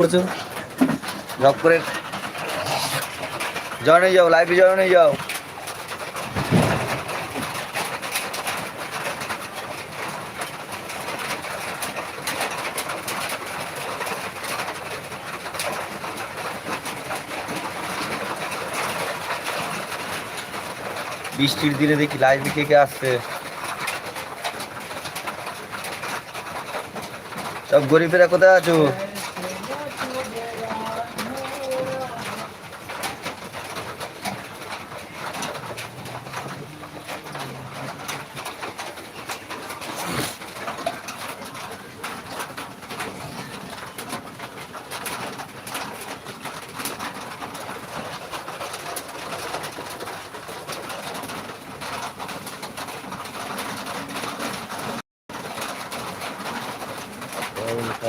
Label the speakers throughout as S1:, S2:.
S1: করছ? জব করে জয়েন যাও লাইভে জয়েন যাও। বৃষ্টির দিনে দেখি লাইভে কে কে আসছে। সব গরিবেরা কোথায় আছো?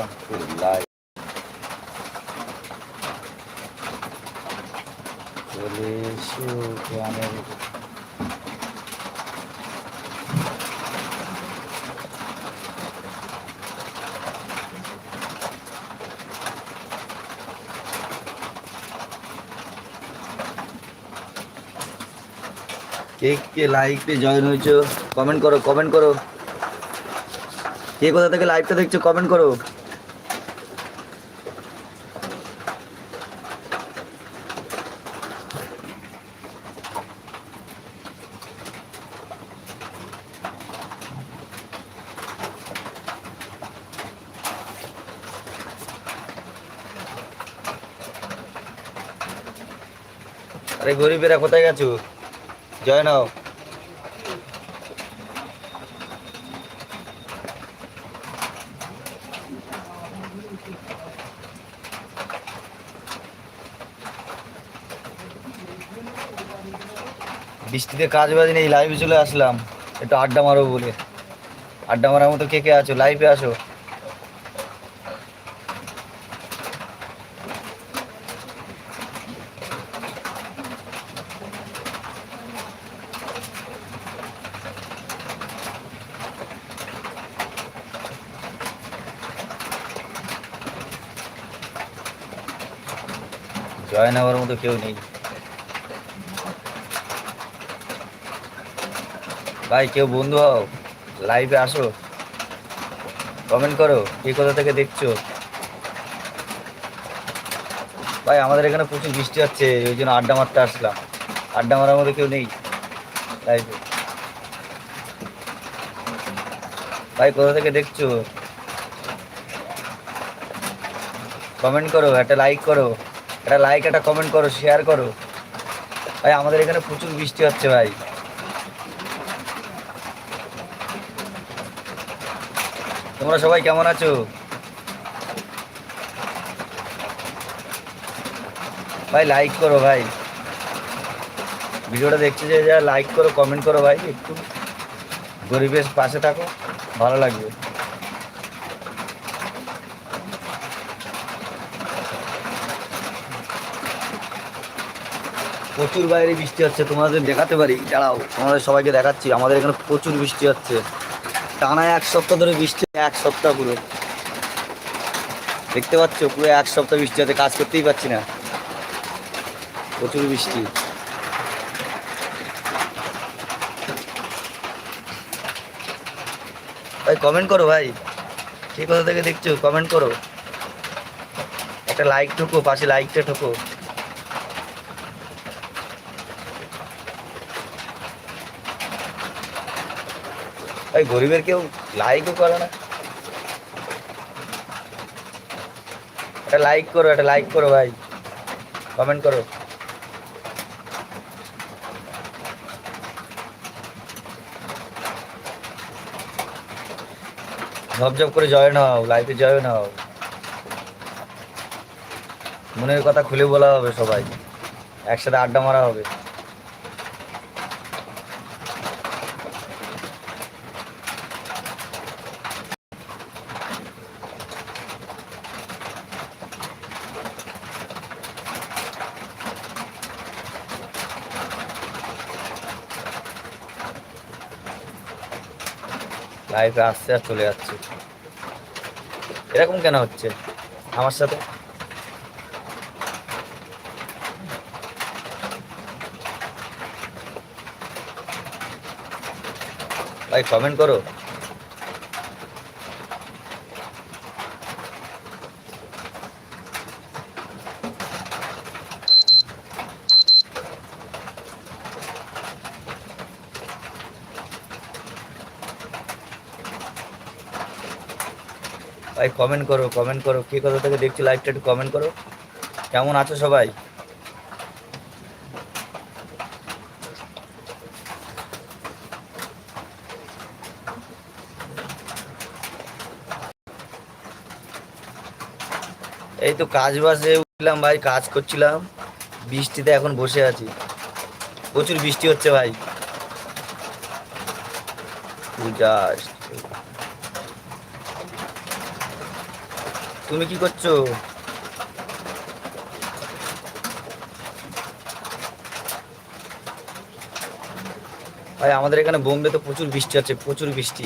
S1: Live. চলে এসো গ্রামের কে কে লাইভে জয়েন হয়েছো কমেন্ট করো কমেন্ট করো কে কোথা থেকে লাইভটা দেখছ কমেন্ট করো আরে গরিবেরা কোথায় গেছো? জয় নাও। বৃষ্টিতে কাজ বাজ নেই লাইভে চলে আসলাম। একটু আড্ডা মারো বলে। আড্ডা মারার মতো কে কে আছো? লাইভে আসো। জয় নেওয়ার মতো কেউ নেই। ভাই, কেউ বন্ধু হও লাইভে আসো। কমেন্ট করো, কে কোথা থেকে দেখছ? ভাই, আমাদের এখানে প্রচুর বৃষ্টি হচ্ছে, ওই জন্য আড্ডা মারতে আসলাম। আড্ডা মারার মতো কেউ নেই লাইভে ভাই, কোথা থেকে দেখছ? কমেন্ট করো, একটা লাইক করো। একটা লাইক একটা কমেন্ট করো শেয়ার করো। ভাই, আমাদের এখানে প্রচুর বৃষ্টি হচ্ছে, ভাই। তোমরা সবাই কেমন আছো? ভাই লাইক করো, ভাই। ভিডিওটা দেখতে যে যা লাইক করো কমেন্ট করো, ভাই। একটু গরিবের পাশে থাকো, ভালো লাগবে। প্রচুর বাইরে বৃষ্টি হচ্ছে, তোমাদের দেখাতে পারি। দাঁড়াও, তোমাদের সবাইকে দেখাচ্ছি, আমাদের এখানে প্রচুর বৃষ্টি হচ্ছে। টানা এক সপ্তাহ ধরে বৃষ্টি, এক সপ্তাহ পুরো। দেখতে পাচ্ছ, পুরো এক সপ্তাহ বৃষ্টি হচ্ছে, কাজ করতেই পারছি না। প্রচুর বৃষ্টি। ভাই কমেন্ট করো ভাই। কে কোথা থেকে দেখছ? কমেন্ট করো। একটা লাইক ঠোকো, পাশে লাইকটা ঠোকো। ভাই গরিবের কেউ লাইকও করে না। একটা লাইক করো, একটা লাইক করো ভাই। কমেন্ট করো। ঝপঝপ করে জয়েন হও লাইফে জয়েন হও। মনের কথা খুলে বলা হবে সবাই। একসাথে আড্ডা মারা হবে। লাইফে আসছে আর চলে যাচ্ছে। এরকম কেন হচ্ছে? আমার সাথে? ভাই কমেন্ট করো। ভাই কমেন্ট করো কমেন্ট করো, কে কোথা থেকে দেখছ লাইভটা একটু কমেন্ট করো। কেমন আছো সবাই? এই তো কাজ বাসে উঠলাম ভাই, কাজ করছিলাম। বৃষ্টিতে এখন বসে আছি। প্রচুর বৃষ্টি হচ্ছে ভাই। Just তুমি কি করছ? ভাই, আমাদের এখানে বোম্বে তো প্রচুর বৃষ্টি আছে প্রচুর বৃষ্টি।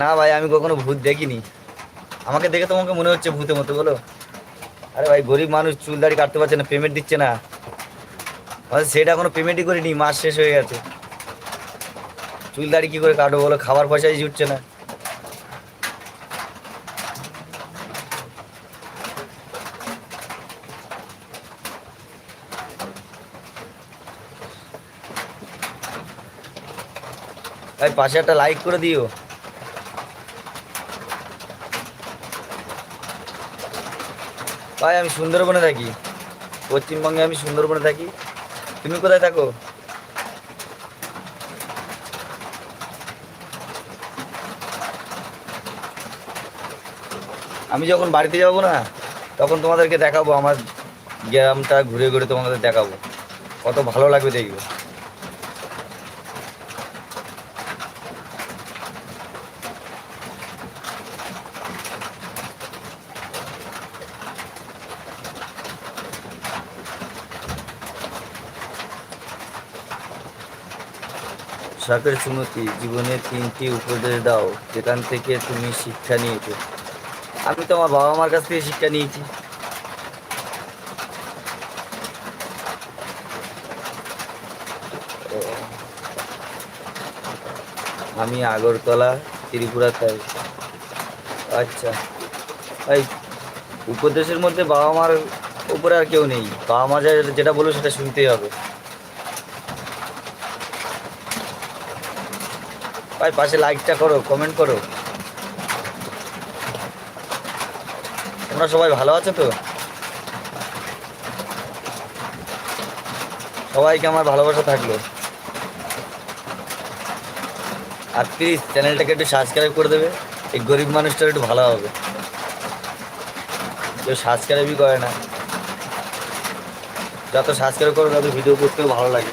S1: না ভাই, আমি কখনো ভূত দেখিনি। আমাকে দেখে তোমাকে মনে হচ্ছে ভূতের মতো, বলো। আরে ভাই, গরিব মানুষ চুল দাড়ি কাটতে পারছে না, পেমেন্ট দিচ্ছে না। সেটা এখনও পেমেন্টই করিনি, মাস শেষ হয়ে গেছে। চুল দাড়ি কি করে কাটবো বলো? খাবার পয়সাই জুটছে না। ভাই পাশে একটা লাইক করে দিও। ভাই, আমি সুন্দরবনে থাকি। পশ্চিমবঙ্গে আমি সুন্দরবনে থাকি। তুমি কোথায় থাকো? আমি যখন বাড়িতে যাব না, তখন তোমাদেরকে দেখাবো, আমার গ্রামটা ঘুরে ঘুরে তোমাদের দেখাবো। কত ভালো লাগবে দেখবে। শাকের সুমতি জীবনে তিনটি উপদেশ দাও, যেখান থেকে তুমি শিক্ষা নিয়েছো। আমি তো আমার বাবা মার কাছ থেকে শিক্ষা নিয়েছি। আমি আগরতলা, ত্রিপুরা, তাই। আচ্ছা। এই উপদেশের মধ্যে বাবা মার উপরে আর কেউ নেই। বাবা মা যেটা বলবে সেটা শুনতেই হবে। ভাই, পাশে লাইকটা করো কমেন্ট করো। তোমরা সবাই ভালো আছো তো? সবাইকে আমার ভালোবাসা থাকল। আর প্লিজ চ্যানেলটাকে একটু সাবস্ক্রাইব করে দেবে, এই গরিব মানুষটার একটু ভালো হবে। কেউ সাবস্ক্রাইবই করে না। যত সাবস্ক্রাইব করবে, তত ভিডিও করতেও ভালো লাগে।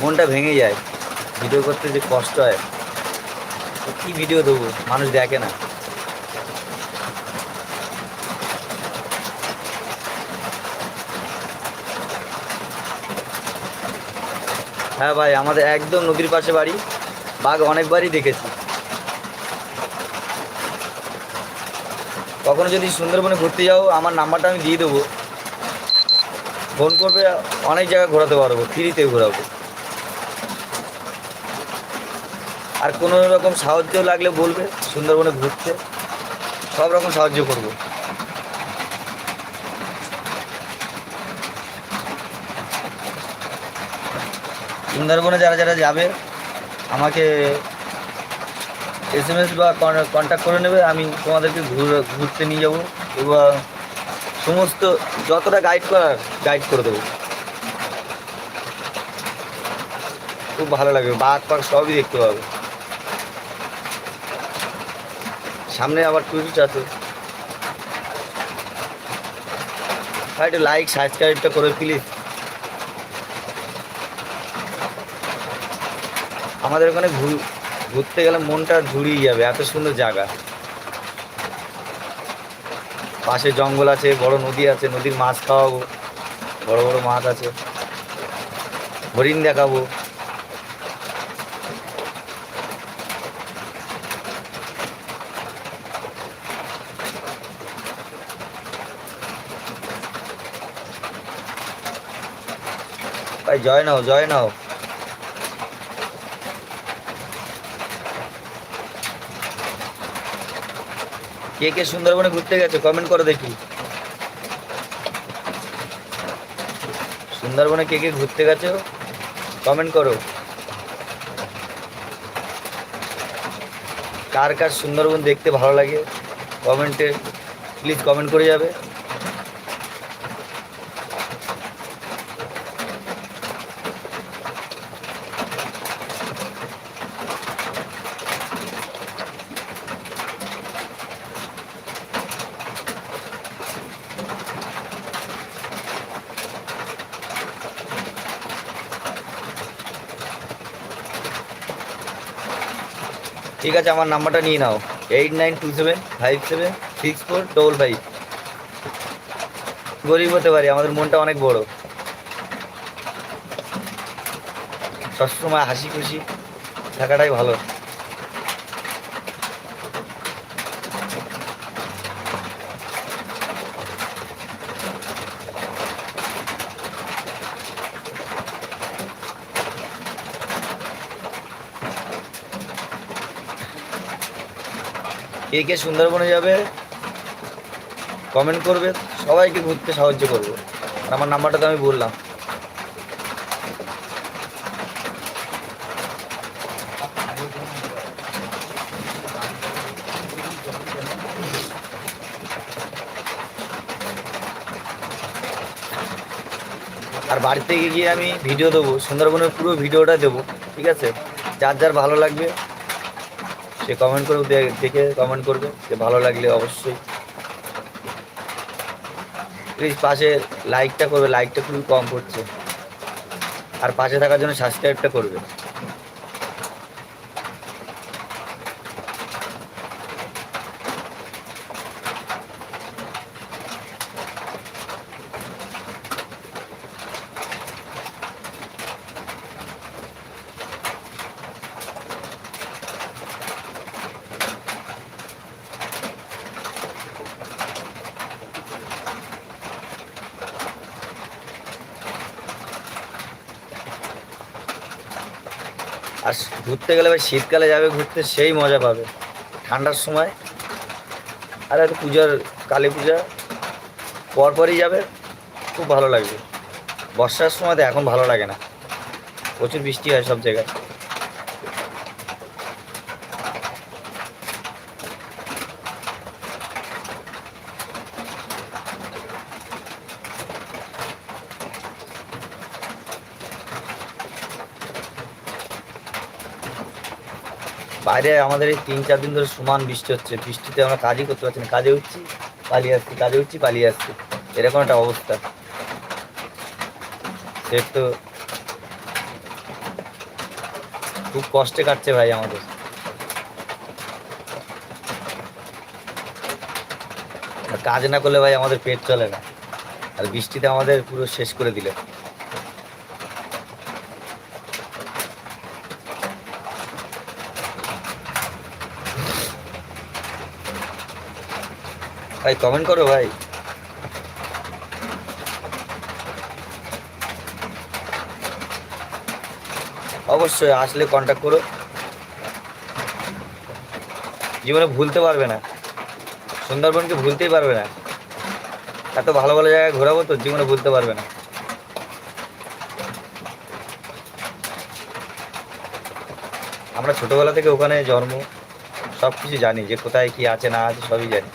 S1: মনটা ভেঙে যায়। ভিডিও করতে যে কষ্ট হয় কি ভিডিও দেবো? মানুষ দেখে না। হ্যাঁ ভাই, আমাদের একদম নদীর পাশে বাড়ি। বাঘ অনেকবারই দেখেছি। কখনো যদি সুন্দরবনে ঘুরতে যাও, আমার নাম্বারটা আমি দিয়ে দেবো। ফোন করবে, অনেক জায়গায় ঘোরাতে পারব ফ্রিতে ঘোরাবো। আর কোনো রকম সাহায্য লাগলে বলবে, সুন্দরবনে ঘুরতে। সব রকম সাহায্য করব। সুন্দরবনে যারা যারা যাবে, আমাকে এস এম এস বা কন্ট্যাক্ট করে নেবে, আমি তোমাদেরকে ঘুর- ঘুরতে নিয়ে যাব এবং সমস্ত যতটা গাইড করার গাইড করে দেবো। খুব ভালো লাগবে, বাঘ পাক সবই দেখতে পাবে। সামনে আবার টুরিস্ট আছে। একটু লাইক সাবস্ক্রাইবটা করে প্লিজ আমাদের ওখানে ঘুর- ঘুরতে গেলে মনটা জুড়িয়ে যাবে, এত সুন্দর জায়গা। পাশে জঙ্গল আছে, বড় নদী আছে, নদীর মাছ খাওয়াবো, বড় বড় মাছ আছে। হরিণ দেখাবো। জয় নাও জয় নাও। কে কে সুন্দরবনে ঘুরতে গেছে কমেন্ট করো দেখি। সুন্দরবনে কে কে ঘুরতে গেছো কমেন্ট করো। কার কার সুন্দরবন দেখতে ভালো লাগে কমেন্টে প্লিজ কমেন্ট করে যাবে। ঠিক আছে, আমার নাম্বারটা নিয়ে নাও। Eight nine two seven five seven six four double five গরিব হতে পারি, আমাদের মনটা অনেক বড়। সবসময় হাসি খুশি থাকাটাই ভালো। কে সুন্দরবনে যাবে কমেন্ট করবে, সবাইকে ঘুরতে সাহায্য করব। আর আমার নাম্বারটা তো আমি বললাম। আর বাড়ি থেকে গিয়ে আমি ভিডিও দেবো, সুন্দরবনের পুরো ভিডিওটা দেবো, ঠিক আছে? যার যার ভালো লাগবে সে কমেন্ট করে দেখে কমেন্ট করবে। যে ভালো লাগলে অবশ্যই। প্লিজ পাশে লাইকটা করবে। লাইকটা খুবই কম করছে। আর পাশে থাকার জন্য সাবস্ক্রাইবটা করবে। আর ঘুরতে গেলে ভাই শীতকালে যাবে ঘুরতে, সেই মজা পাবে। ঠান্ডার সময়। আর একটা পূজার, কালী পূজা। পরপরই যাবে, খুব ভালো লাগবে। বর্ষার সময় তো এখন ভালো লাগে না। প্রচুর বৃষ্টি হয় সব জায়গায়। বাইরে আমাদের এই তিন চার দিন ধরে সমান বৃষ্টি হচ্ছে। বৃষ্টিতে আমরা কাজই করতে পারছি না। কাজে উঠছি, পালিয়ে আসছি, কাজে উঠছি, পালিয়ে আসছি। এরকম একটা অবস্থা। সে তো খুব কষ্টে কাটছে ভাই আমাদের। কাজ না করলে ভাই আমাদের পেট চলে না। আর বৃষ্টিতে আমাদের পুরো শেষ করে দিলে। ভাই কমেন্ট করো ভাই। অবশ্যই আসলে কন্ট্যাক্ট করো। জীবনে ভুলতে পারবে না। সুন্দরবনকে ভুলতেই পারবে না। এত ভালো ভালো জায়গায় ঘোরাবো তো জীবনে ভুলতে পারবে না। আমরা ছোটবেলা থেকে ওখানে জন্ম সব কিছু জানি যে কোথায় কি আছে না আছে, সবই জানি।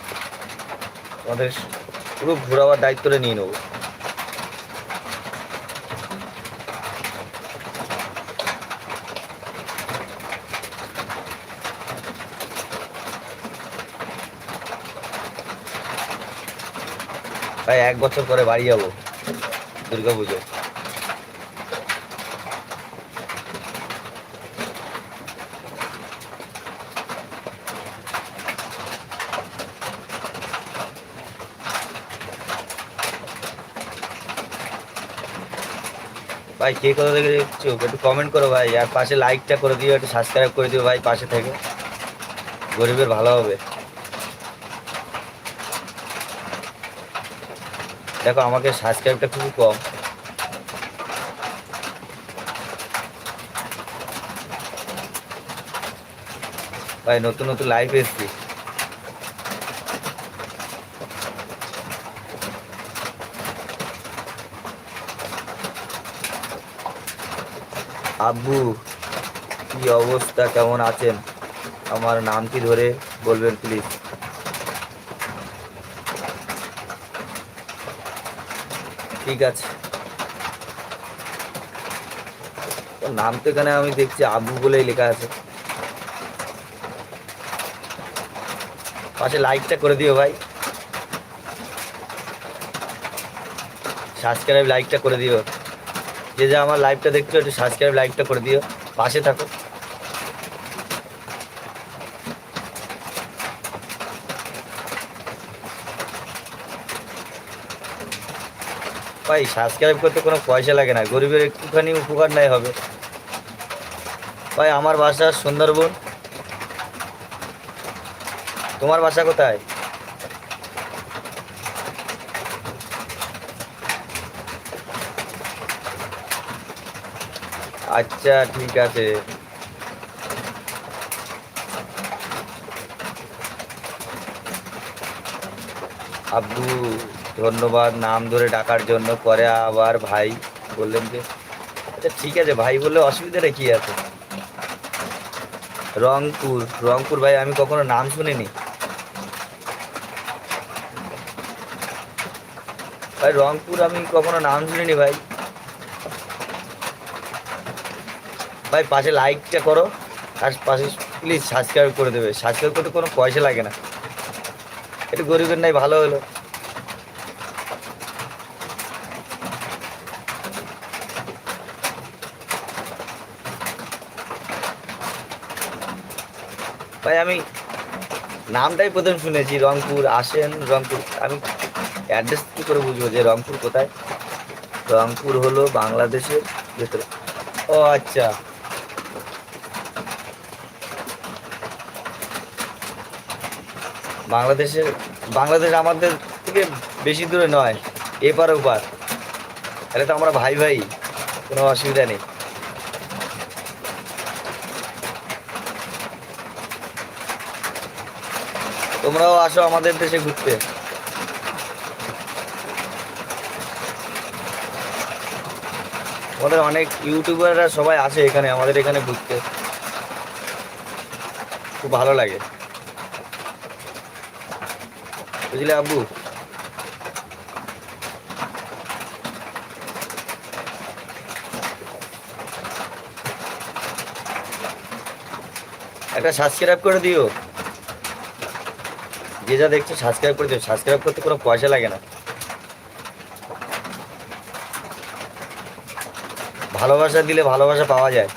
S1: আমাদের পুরো ঘোরাবার দায়িত্বটা নিয়ে নেব। প্রায় এক বছর পরে বাড়ি যাব দুর্গা ভাই, কে কোথা থেকে দেখছ? একটু কমেন্ট করো ভাই, আর পাশে লাইকটা করে দিও, একটু সাবস্ক্রাইব করে দিও ভাই পাশে থেকে। গরিবের ভালো হবে। দেখো, আমাকে সাবস্ক্রাইবটা খুবই কম। ভাই, নতুন নতুন লাইভ এসছি। আব্বু, কি অবস্থা? কেমন আছেন? আমার নামটি ধরে বলবেন প্লিজ ঠিক আছে। নাম তো এখানে আমি দেখছি, আব্বু বলেই লেখা আছে। পাশে লাইকটা করে দিও ভাই। সাবস্ক্রাইব লাইকটা করে দিও। যে যে আমার লাইভটা দেখছ, একটু সাবস্ক্রাইব লাইকটা করে দিও। পাশে থাকো। ভাই সাবস্ক্রাইব করতে কোনো পয়সা লাগে না। গরিবের একটুখানি উপকার নাই হবে। ভাই, আমার বাসা সুন্দরবন। তোমার বাসা কোথায়? আচ্ছা ঠিক আছে। আব্বু, ধন্যবাদ নাম ধরে ডাকার জন্য। পরে আবার ভাই বললেন যে আচ্ছা ঠিক আছে, ভাই বললে অসুবিধাটা কি আছে? রংপুর রংপুর ভাই, আমি কখনো নাম শুনিনি। ভাই, রংপুর আমি কখনো নাম শুনিনি ভাই। ভাই, পাশে লাইকটা করো। আর পাশে প্লিজ সাবস্ক্রাইব করে দেবে। সাবস্ক্রাইব করতে কোনো পয়সা লাগে না। একটু গরিবের নাই ভালো হলো। ভাই, আমি নামটাই প্রথম শুনেছি, রংপুর আসেন, রংপুর, আমি অ্যাড্রেস কী করে বুঝব যে রংপুর কোথায়? রংপুর হলো বাংলাদেশের ভেতরে। ও আচ্ছা। বাংলাদেশের, বাংলাদেশ আমাদের থেকে বেশি দূরে নয়, এপার ওপার। তাহলে তো আমরা ভাই ভাই, কোনো অসুবিধা নেই। তোমরাও আসো আমাদের দেশে ঘুরতে। আমাদের অনেক ইউটিউবাররা সবাই আসে এখানে, আমাদের এখানে ঘুরতে। খুব ভালো লাগে। বুঝলে আব্বু একটা সাবস্ক্রাইব করে দিও। যে যা দেখছ সাবস্ক্রাইব করে দিও। সাবস্ক্রাইব করতে কোনো পয়সা লাগে না। ভালোবাসা দিলে ভালোবাসা পাওয়া যায়।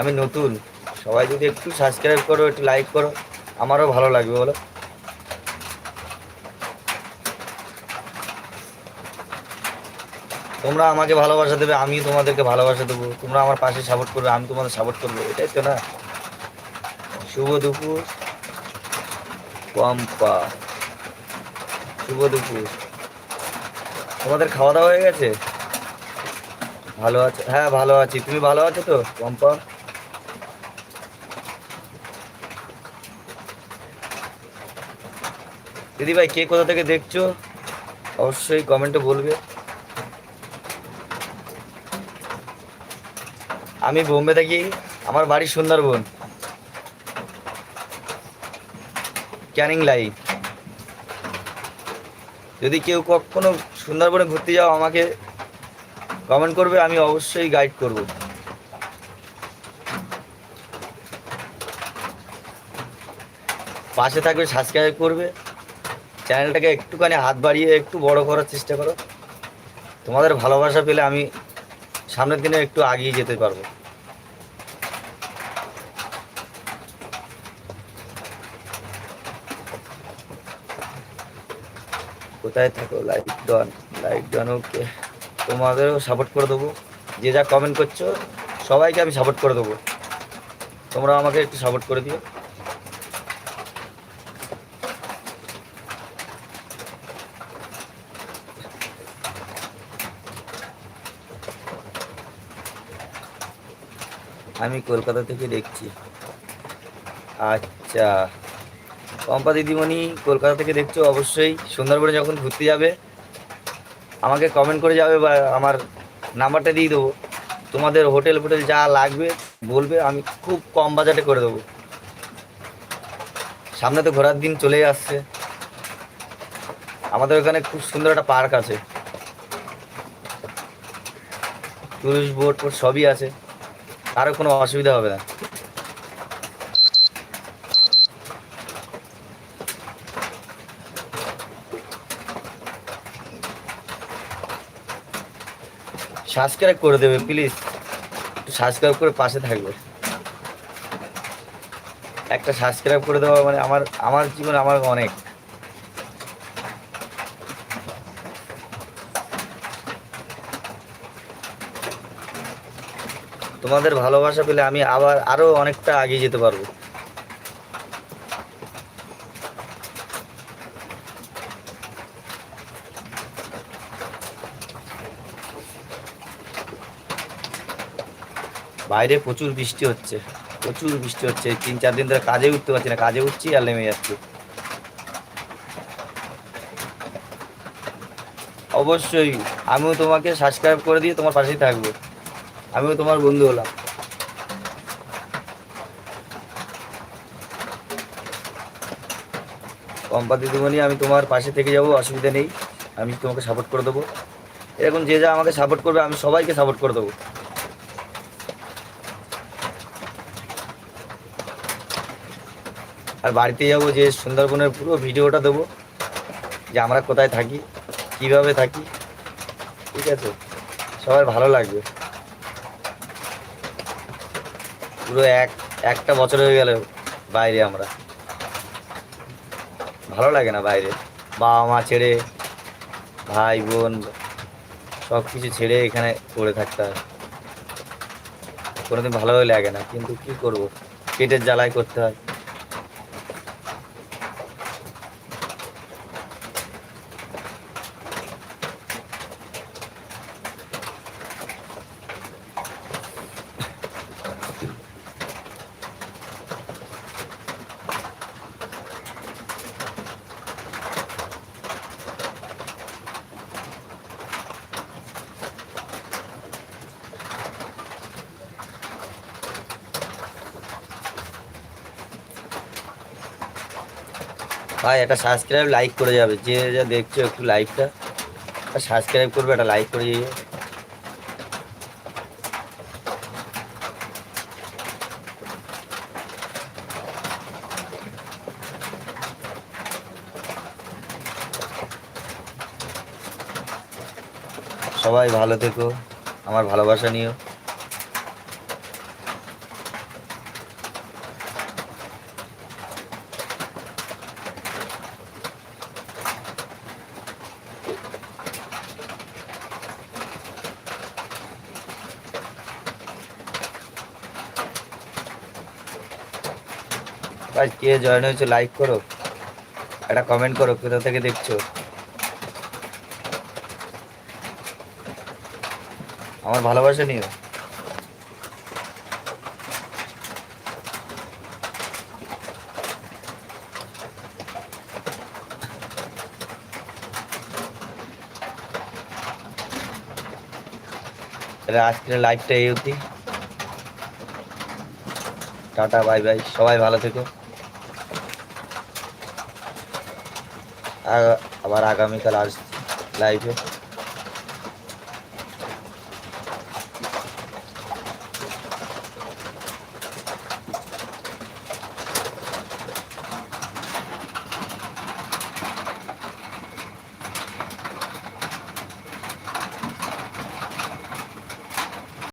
S1: আমি নতুন। সবাই যদি একটু সাবস্ক্রাইব করো, একটু লাইক করো, আমারও ভালো লাগবে বলো। তোমরা আমাকে ভালোবাসা দেবে, আমি তোমাদেরকে ভালোবাসা দেবো। তোমরা আমার পাশে সাপোর্ট করবে, আমি তোমাদের সাপোর্ট করব, এটাই তো না? শুভ দুপুর। পম্পা। শুভ দুপুর। তোমাদের খাওয়া দাওয়া হয়ে গেছে? ভালো আছে হ্যাঁ ভালো আছি। তুমি ভালো আছো তো, পম্পা? দিদি ভাই কে কোথা থেকে দেখছ, অবশ্যই কমেন্টে বলবে। আমি বোম্বে থাকি, আমার বাড়ি সুন্দরবন। ক্যানিং লাইন। যদি কেউ কখনো সুন্দরবনে ঘুরতে যাও, আমাকে কমেন্ট করবে, আমি অবশ্যই গাইড করব। পাশে থাকবে, সাবস্ক্রাইব করবে। চ্যানেলটাকে একটুখানি হাত বাড়িয়ে একটু বড় করার চেষ্টা করো। তোমাদের ভালোবাসা পেলে আমি সামনের দিনে একটু আগিয়ে যেতে পারব। কোথায় থাকো? লাইক ডন লাইক ডন ওকে তোমাদেরও সাপোর্ট করে দেবো। যে যা কমেন্ট করছ, সবাইকে আমি সাপোর্ট করে দেবো। তোমরা আমাকে একটু সাপোর্ট করে দিও। আমি কলকাতা থেকে দেখছি। আচ্ছা। পম্পা দিদিমণি কলকাতা থেকে দেখছ অবশ্যই। সুন্দরবনে যখন ঘুরতে যাবে, আমাকে কমেন্ট করে যাবে বা আমার নাম্বারটা দিয়ে দেবো। তোমাদের হোটেল ফোটেল যা লাগবে বলবে, আমি খুব কম বাজেটে করে দেবো। সামনে তো ঘোরার দিন চলে আসছে। আমাদের ওখানে খুব সুন্দর একটা পার্ক আছে। টুরিস্ট বোট সবই আছে। কারও কোনো অসুবিধা হবে না। সাবস্ক্রাইব করে দেবে প্লিজ সাবস্ক্রাইব করে পাশে থাকবে। একটা সাবস্ক্রাইব করে দেওয়া মানে আমার আমার জীবন আমার অনেক। তোমাদের ভালোবাসা পেলে আমি আবার আরও অনেকটা এগিয়ে যেতে পারব। বাইরে প্রচুর বৃষ্টি হচ্ছে, প্রচুর বৃষ্টি হচ্ছে। তিন চার দিন ধরে কাজে উঠতে পারছি না, কাজে উঠছি আর নেমে যাচ্ছি। অবশ্যই, আমিও তোমাকে সাবস্ক্রাইব করে দিয়ে তোমার পাশেই থাকব। আমিও তোমার বন্ধু হলাম। কম্পা দিদিমণি, আমি তোমার পাশে থেকে যাব, অসুবিধা নেই। আমি তোমাকে সাপোর্ট করে দেবো। এরকম যে যা আমাকে সাপোর্ট করবে, আমি সবাইকে সাপোর্ট করে দেবো। আর বাড়িতে যাব, যে সুন্দরবনের পুরো ভিডিওটা দেবো, যে আমরা কোথায় থাকি, কীভাবে থাকি, ঠিক আছে? সবার ভালো লাগবে। পুরো এক, একটা বছর হয়ে গেল বাইরে আমরা। ভালো লাগে না বাইরে। বাবা মা ছেড়ে, ভাই বোন, সব কিছু ছেড়ে এখানে পড়ে থাকতে হয়। কোনোদিন ভালোই লাগে না, কিন্তু কি করব? পেটের জ্বালাই করতে হয়। একটা সাবস্ক্রাইব লাইক করে যাবে। যে যা দেখছ একটু লাইকটা লাইভটা সাবস্ক্রাইব করবে, একটা লাইক করে যাবে। সবাই ভালো থেকো, আমার ভালোবাসা নিও। ভাই কে জয়েন হয়েছে লাইক করো। একটা কমেন্ট করো, কোথা থেকে দেখছ? আমার ভালোবাসা নিও। আজকের লাইভটা এই অবধি। টাটা বাই বাই সবাই ভালো থেকো। আর আবার আগামীকাল আসছি লাইভে